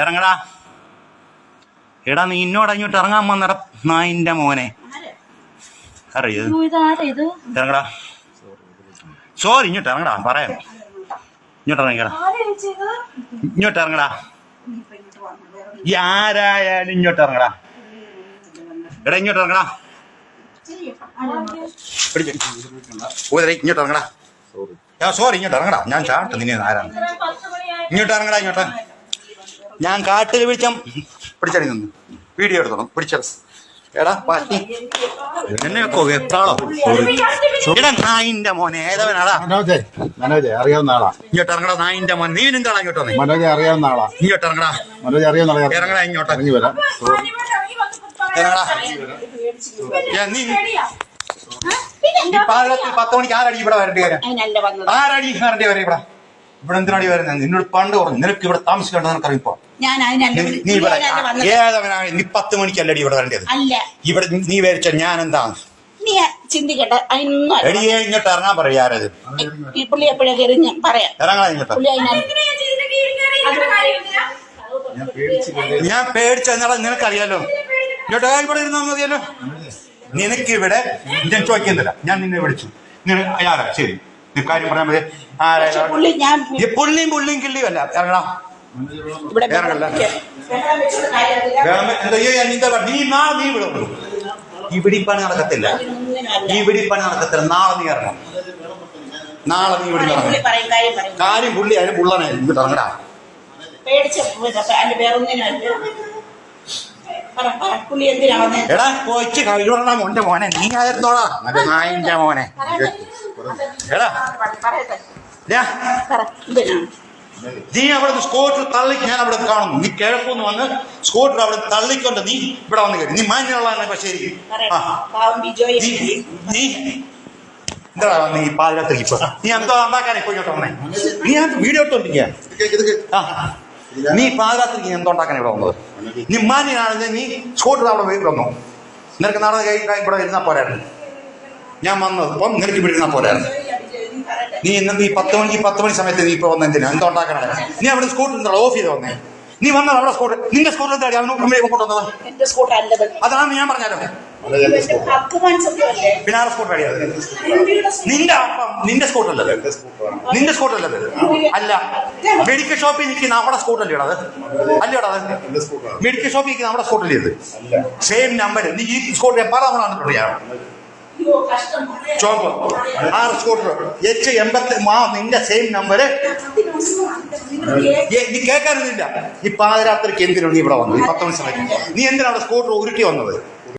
ഇറങ്ങടാ. എടാ നീ ഇന്നോട് അങ്ങോട്ട് ഇറങ്ങാൻ വന്നട നായിന്റെ മോനെ. അറിയോ ഇറങ്ങടാ. സോറി ഇങ്ങോട്ട് ഇറങ്ങടാ പറയാം. ഇങ്ങോട്ട് ഇറങ്ങിക്കടാ ഇങ്ങോട്ട് ഇറങ്ങടാ. ആരായാലും ഇങ്ങോട്ട് ഇറങ്ങടാ. എടാ ഇങ്ങോട്ട് ഇറങ്ങടാ. പിടിച്ച് ഇങ്ങോട്ട് ഇറങ്ങടാ. സോറി ഇങ്ങോട്ട് ഇറങ്ങടാ. ഞാൻ ചാട്ട് നിന്നെ ആരാണ് ഇങ്ങോട്ട് ഇറങ്ങടാ ഇങ്ങോട്ട്. ഞാൻ കാട്ടിൽ പിടിച്ച പിടിച്ചടി നിന്ന്. വീഡിയോ എടുത്തോളും. പിടിച്ച. എടാ പാറ്റി എന്നെ എത്രാളോ എടാ നായിന്റെ മോനെ. ഏതവനാടാ? മനോജെ മനോജെ അറിയാവുന്ന ആളാ. ഇങ്ങോട്ട് ഇറങ്ങടാ നായിന്റെ മോൻ നീ എന്താടാ ഇങ്ങോട്ട് വന്നേ. മനോജെ അറിയാവുന്ന ആളാ. ഇങ്ങോട്ട് ഇറങ്ങടാ. മനോജെ അറിയാവുന്ന ആളാ. ഇറങ്ങടാ ഇങ്ങോട്ട്. ഇറങ്ങി വരാം. ഇറങ്ങടാ. നീ പാലത്തിൽ പത്ത് മണിക്ക് ആരടി ഇവിടെ വരേണ്ടി വരാം? ആരടി വരേണ്ടി വരാം ഇവിടെ? ഇവിടെ എന്തിനാടി വരുന്നത്? നിന്നോട് പണ്ട് പറഞ്ഞു നിനക്ക് ഇവിടെ താമസിക്കേണ്ടത് നിനക്കറിയാം ഇപ്പൊ ഞാൻ അതിനല്ല നീ- ഇവിടെ ഏതവനാണ്? നീ പത്ത് മണിക്കല്ലടി ഇവിടെ വരേണ്ടത്. അല്ല. ഇവിടെ നീ വരച്ച ഞാൻ എന്താ നീ ചിന്തിക്കട്ടെ അതിനൊന്നും അല്ല. എടിയെ ഇങ്ങോട്ട് ഇറങ്ങാൻ പറയാ ആരത്? ഈ പുള്ളി എപ്പോഴേ കയറി ഞാൻ പറയാം. ഇങ്ങോട്ട്. പുള്ളി അതിനകത്ത് ഞാൻ പേടിച്ചെന്നാ നിനക്കറിയാലോ? ഇങ്ങോട്ട് ഇവിടെ ഇരുന്നാ മതിയല്ലോ. നിനക്ക് ഇവിടെ ഞാൻ ചോദിക്കുന്നില്ല. ഞാൻ നിന്നെ വിളിച്ചു. നിന ആരാ ശരി. നീ കാര്യം പറയാൻ മതി ഈ പുള്ളിയും പുള്ളിയും കിള്ളിയും അല്ല ഇറങ്ങണം ഇവിടെ വേറെയല്ല. ബഹളം വെച്ചിട്ട് കാര്യമില്ല. വേറെ എന്താ ഈ എന്താ പറ- നീ നാളെ നീ ഇവിടെ പിടിപ്പണി നടക്കത്തില്ല. നടക്കത്തില്ല. നാളെ നീ ഇറങ്ങണം. നാളെ നീ ഇവിടെ ഇറങ്ങും ഇറങ്ങണം. കാര്യം പുള്ളി അതിന് പുള്ളനെ ഇങ്ങോട്ട് ഇറങ്ങടാ. എടാ കൊച്ചു കവിടണം മോന്റെ മോനെ. നീ ആയിരുന്നോടാ. നായിന്റെ മോനെ. എടാ. നീ അവിടെ സ്കൂട്ടർ തള്ളി ഞാൻ അവിടെ കാണുന്നു. നീ കിഴക്കുന്ന് വന്ന് സ്കൂട്ടർ അവിടെ തള്ളിക്കൊണ്ട് നീ ഇവിടെ വന്ന് കയറി നീ മാന്യമുള്ളതാണ് പാവം നീ എന്താ നീ. പാതിരാത്രിക്ക് ഇപ്പൊ? നീ എന്തോ ഉണ്ടാക്കാൻ ഇപ്പൊ ഇങ്ങോട്ട് വന്നേ. നീ ഞാൻ വീഡിയോ ഇട്ടോണ്ടിരിക്കുക ആ. നീ പാതിരാത്രിക്ക് നീ എന്തോ ഉണ്ടാക്കാൻ ഇവിടെ വന്നത്? നീ മാന്യനാണെങ്കിൽ നീ സ്കൂട്ടർ അവിടെ വീട്ടിൽ വന്നു. നിനക്ക് നാളെ ഇവിടെ ഇരുന്നാ പോരായിരുന്നു. ഞാൻ വന്നത് ഇപ്പം നിനക്ക് വിടുന്ന പോലെ പോരായിരുന്നു നീ ഇന്ന് നീ പത്ത് മണിക്ക് പത്ത് മണി സമയത്ത് നീ ഇപ്പൊ വന്ന എന്തിനാ എന്തോ ഉണ്ടാക്കണേ നീ അവിടെ സ്കൂട്ടർ എന്താ ഓഫ് ചെയ്ത് വന്നേ നീ വന്നത് അവിടെ സ്കൂട്ടർ നിന്റെ സ്കൂട്ടർ എന്താ അവന് കൊണ്ടുവന്നത് എന്റെ സ്കൂട്ടർ അല്ലത് അതാണ് ഞാൻ പറഞ്ഞാലോ പിന്നാറ പിന്നെ ആരുടെ സ്കൂട്ടർ അടിയാ നിന്റെ അപ്പം നിന്റെ സ്കൂട്ടർ അല്ലത് നിന്റെ സ്കൂട്ടർ അല്ലത് അല്ല മെഡിക്കൽ ഷോപ്പിൽ നിൽക്കുന്ന അവിടെ സ്കൂട്ടർ അല്ലേ അത് അല്ലേടാ അത് മെഡിക്കൽ ഷോപ്പിൽ നിൽക്കുന്ന അവിടെ സ്കൂട്ടർ അല്ലേ സെയിം നമ്പർ നീ ഈ സ്കൂട്ടർ പല തവണ അറിയാം അയ്യോ ആറ് സ്കൂട്ടർ. എച്ച് എൺപത്തി ആ നിന്റെ സെയിം നമ്പര് നീ കേൾക്കാനൊന്നുമില്ല. ഈ പാതിരാത്രിക്ക് എന്തിനാണ് നീ ഇവിടെ വന്നത്? പത്ത് മണി സമയത്ത്. നീ എന്തിനാണ് സ്കൂട്ടർ ഉരുട്ടി വന്നത്?